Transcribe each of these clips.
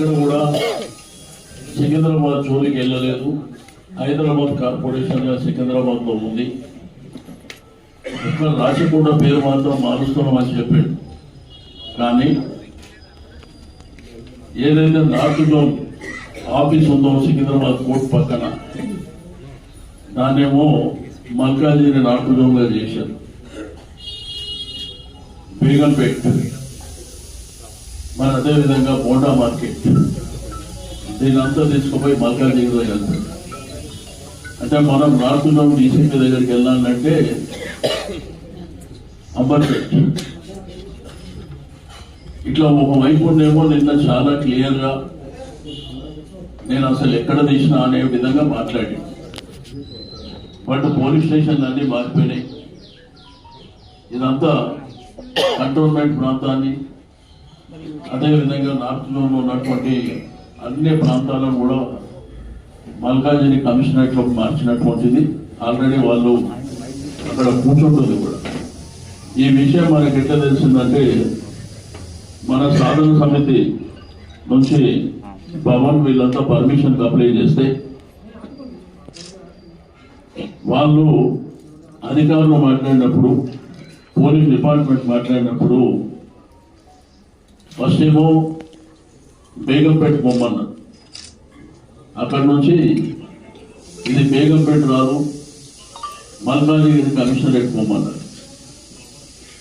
ఎక్కడ కూడా సికింద్రాబాద్ జోలికి వెళ్ళలేదు. హైదరాబాద్ కార్పొరేషన్గా సికింద్రాబాద్లో ఉంది. ఇక్కడ రాచకొండ పేరు మాత్రం మారుస్తున్నామని చెప్పాడు. కానీ ఏదైతే నార్త్ జోన్ ఆఫీస్ ఉందో సికింద్రాబాద్ కోర్టు పక్కన దాన్నేమో మల్కాజీని నార్త్ జోన్గా చేశారు. బేగంపేట్. మరి అదేవిధంగా బోండా మార్కెట్. దీని అంతా తీసుకుపోయి దగ్గర వెళ్తాం. అంటే మనం నార్త్ డీసీపీ దగ్గరికి వెళ్ళాలంటే అంబర్పేట్. ఇట్లా ఒక వైపునేమో నిన్న చాలా క్లియర్గా నేను అసలు ఎక్కడ తీసినా అనే విధంగా మాట్లాడి. బట్ పోలీస్ స్టేషన్ అన్ని మారిపోయినాయి. ఇదంతా కంటోన్మెంట్ ప్రాంతాన్ని అదేవిధంగా నార్త్లో ఉన్నటువంటి అన్ని ప్రాంతాలను కూడా మల్కాజిని కమిషనరేట్లో మార్చినటువంటిది ఆల్రెడీ వాళ్ళు అక్కడ కూర్చుంటుంది కూడా. ఈ విషయం మనకి ఎట్లా తెలిసిందంటే మన సాధన సమితి నుంచి పవన్ వీళ్ళంతా పర్మిషన్ అప్లై చేస్తే వాళ్ళు అధికారులు మాట్లాడినప్పుడు పోలీస్ డిపార్ట్మెంట్ మాట్లాడినప్పుడు ఫస్ట్ ఏమో బేగంపేట బొమ్మన్న. అక్కడి నుంచి ఇది బేగంపేట రాదు మల్కాజిగిరి కమిషనరేట్ బొమ్మన్న.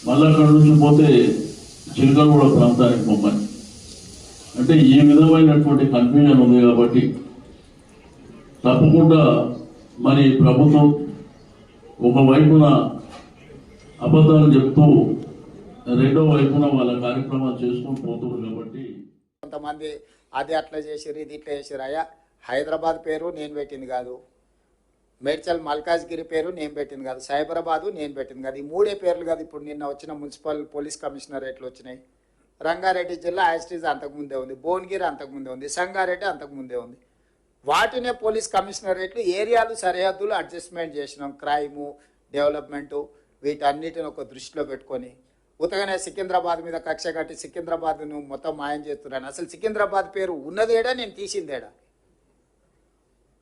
మళ్ళీ అక్కడ నుంచి పోతే చిలకలగూడ ప్రాంతానికి బొమ్మని అంటే ఈ విధమైనటువంటి కన్ఫ్యూజన్ ఉంది కాబట్టి తప్పకుండా మరి ప్రభుత్వం ఒకవైపున అబద్ధాలు చెప్తూ రెండో వైపున వాళ్ళ కార్యక్రమాలు చేసుకుని పోతున్నారు కాబట్టి కొంతమంది అది అట్లా చేసిర్రు ఇది ఇట్లా చేసిర్రు. అయ్యా హైదరాబాద్ పేరు నేను పెట్టింది కాదు. మేడ్చల్ మల్కాజ్గిరి పేరు నేను పెట్టింది కాదు. సైబరాబాదు నేను పెట్టింది కాదు. ఈ మూడే పేర్లు కాదు ఇప్పుడు నిన్న వచ్చిన మున్సిపల్ పోలీస్ కమిషనరేట్లు వచ్చినాయి. రంగారెడ్డి జిల్లా యాస్టీజ్ అంతకుముందే ఉంది. భువనగిరి అంతకుముందే ఉంది. సంగారెడ్డి అంతకుముందే ఉంది. వాటినే పోలీస్ కమిషనరేట్లు ఏరియాలు సరిహద్దులు అడ్జస్ట్మెంట్ చేసినాం. క్రైము డెవలప్మెంటు వీటన్నిటిని ఒక దృష్టిలో పెట్టుకొని ఉతగానే సికింద్రాబాద్ మీద కక్ష కట్టి సికింద్రాబాద్ను మొత్తం మాయం చేస్తున్నాను అసలు సికింద్రాబాద్ పేరు ఉన్నదేడా నేను తీసిందేడా?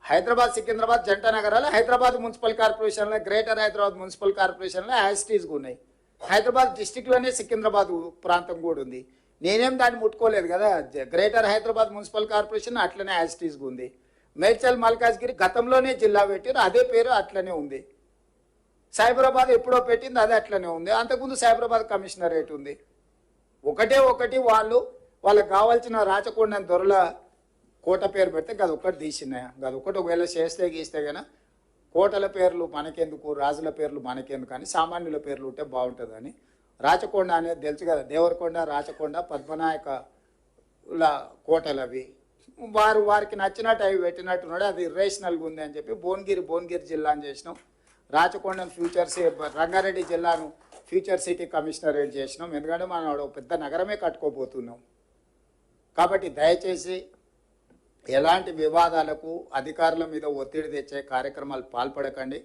హైదరాబాద్ సికింద్రాబాద్ జంట నగరాలు హైదరాబాద్ మున్సిపల్ కార్పొరేషన్లో గ్రేటర్ హైదరాబాద్ మున్సిపల్ కార్పొరేషన్లో యాసిటీస్గా ఉన్నాయి. హైదరాబాద్ డిస్టిక్లోనే సికింద్రాబాద్ ప్రాంతం కూడా ఉంది. నేనేం దాన్ని ముట్టుకోలేదు కదా? గ్రేటర్ హైదరాబాద్ మున్సిపల్ కార్పొరేషన్ అట్లనే యాస్టీస్గా ఉంది. మేడ్చల్ మల్కాజ్గిరి గతంలోనే జిల్లా పెట్టారు అదే పేరు అట్లనే ఉంది. సైబరాబాద్ ఎప్పుడో పెట్టింది అది అట్లనే ఉంది. అంతకుముందు సైబరాబాద్ కమిషనరేట్ ఉంది. ఒకటే ఒకటి వాళ్ళు వాళ్ళకి కావాల్సిన రాచకొండ దొరల కోట పేరు పెడితే గది ఒకటి తీసినాయా. గది ఒకటి ఒకవేళ చేస్తే గీస్తే కానీ కోటల పేర్లు మనకెందుకు రాజుల పేర్లు మనకెందుకు అని సామాన్యుల పేర్లు ఉంటే బాగుంటుందని. రాచకొండ అనేది తెలుసు కదా దేవరకొండ రాచకొండ పద్మనాయకల కోటలు అవి. వారు వారికి నచ్చినట్టు అవి పెట్టినట్టున్నాడు. అది ఇర్రేషనల్గా ఉంది అని చెప్పి భువనగిరి భువనగిరి జిల్లా అని చేసినాం. రాచకొండను ఫ్యూచర్ సి రంగారెడ్డి జిల్లాను ఫ్యూచర్ సిటీ కమిషనరేట్ చేసినాం? ఎందుకంటే మనం ఒక పెద్ద నగరమే కట్టుకోబోతున్నాం. కాబట్టి దయచేసి ఎలాంటి వివాదాలకు అధికారుల మీద ఒత్తిడి తెచ్చే కార్యక్రమాలు పాల్పడకండి.